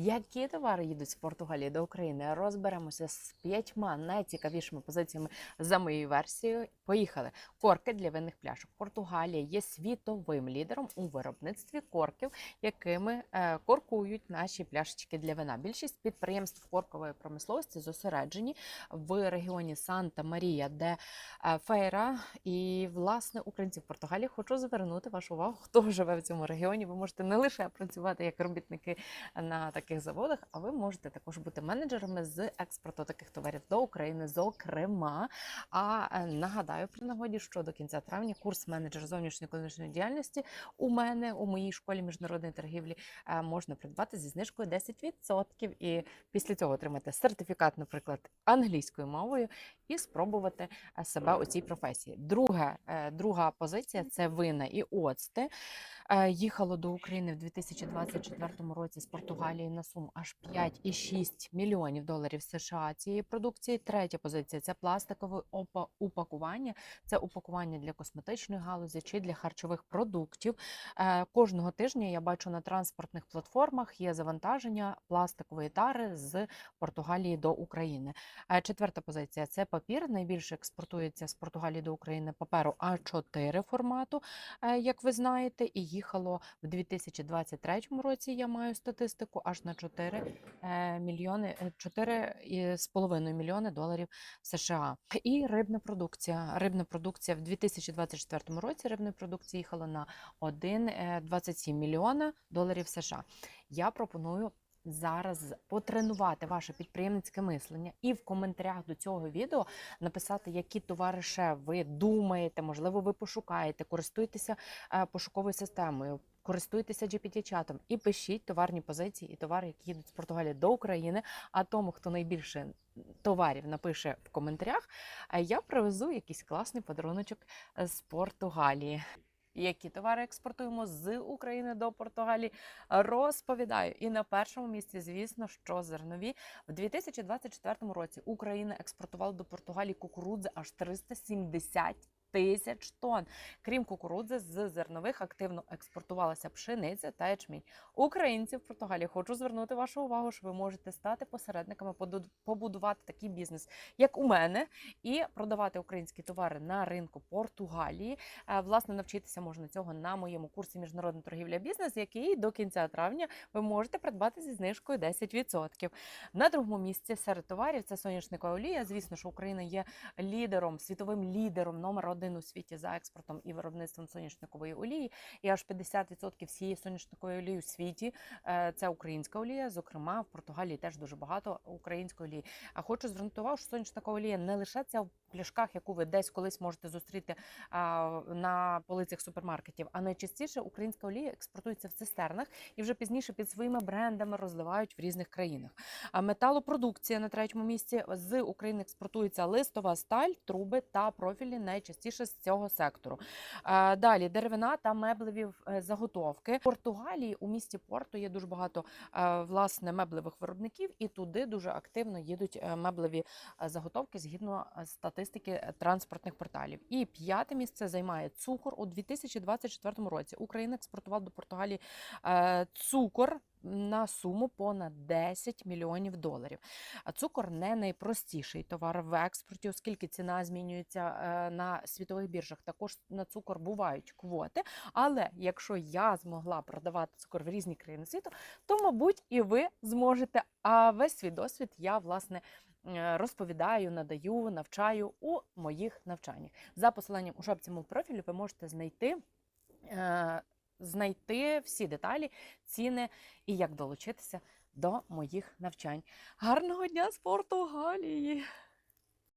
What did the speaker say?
Які товари їдуть з Португалії до України? Розберемося з п'ятьма найцікавішими позиціями за моєю версією. Поїхали. Корки для винних пляшок. Португалія є світовим лідером у виробництві корків, якими е, коркують наші пляшечки для вина. Більшість підприємств коркової промисловості зосереджені в регіоні Санта Марія, де е, Фейра. І власне українці в Португалії хочу звернути вашу увагу, хто живе в цьому регіоні. Ви можете не лише працювати як робітники на таких заводах, а ви можете також бути менеджерами з експорту таких товарів до України, зокрема. А е, нагадаю при нагоді, що до кінця травня курс менеджер зовнішньої економічної діяльності у мене у моїй школі міжнародної торгівлі е, можна придбати зі знижкою 10%. І після цього отримати сертифікат, наприклад, англійською мовою, і спробувати е, себе у цій професії. Друга, друга позиція це вина і оцти. Їхало до України в 2024 році з Португалії на суму аж 5,6 мільйонів доларів США цієї продукції. Третя позиція це пластикове упакування. Це упакування для косметичної галузі чи для харчових продуктів. Е, Кожного тижня я бачу на транспортних платформах є завантаження пластикової тари з Португалії до України. Е, Четверта позиція це папір. Найбільше експортується з Португалії до України паперу А4 формату, е, як ви знаєте, і їхало в 2023 році. Я маю статистику аж на 4 е, мільйони 4,5 мільйони доларів США. І рибна продукція. Рибна продукція в 2024 році рибної продукції їхало на 1,27 мільйона доларів США. Я пропоную зараз потренувати ваше підприємницьке мислення і в коментарях до цього відео написати, які товари ще ви думаєте, можливо, ви пошукаєте, користуєтеся е, пошуковою системою. Користуйтеся GPT-чатом і пишіть товарні позиції і товари, які їдуть з Португалії до України. А тому, хто найбільше товарів напише в коментарях, е, я привезу якийсь класний подаруночок з Португалії. Які товари експортуємо з України до Португалії, розповідаю. І на першому місці, звісно, що зернові в 2024 році Україна експортувала до Португалії кукурудзи аж 370 тисяч тонн. Крім кукурудзи, з зернових активно експортувалася пшениця та ячмінь. Українці в Португалії хочу звернути вашу увагу, що ви можете стати посередниками, побудувати такий бізнес, як у мене, і продавати українські товари на ринку Португалії. Е, Власне, навчитися можна цього на моєму курсі міжнародна торгівля бізнес, який до кінця травня ви можете придбати зі знижкою 10%. На другому місці серед товарів це соняшникова олія. Звісно, що Україна є лідером, світовим лідером номер один у світі за експортом і виробництвом соняшникової олії. І аж 50% всієї соняшникової олії у світі е, це українська олія. Зокрема, в Португалії теж дуже багато української олії. А хочу звернути увагу, що соняшникова олія не лише ця в пляшках, яку ви десь колись можете зустріти на полицях супермаркетів. А найчастіше українська олія експортується в цистернах і вже пізніше під своїми брендами розливають в різних країнах. А металопродукція на третьому місці з України експортується листова сталь, труби та профілі найчастіше з цього сектору. Далі деревина та меблеві е, заготовки. В Португалії у місті Порту є дуже багато е, власне меблевих виробників, і туди дуже активно їдуть е, меблеві заготовки згідно статистики транспортних порталів. І п'яте місце займає цукор у 2024 році. Україна експортувала до Португалії цукор. На суму понад 10 мільйонів доларів. А цукор не найпростіший товар в експорті, оскільки ціна змінюється е, на світових біржах. Також на цукор бувають квоти. Але якщо я змогла продавати цукор в різні країни світу, то мабуть і ви зможете. А весь свій досвід я власне е, розповідаю, надаю, навчаю у моїх навчаннях. За посиланням у шапці мого профілю ви можете знайти. Знайти всі деталі, ціни і як долучитися до моїх навчань. Гарного дня з Португалії!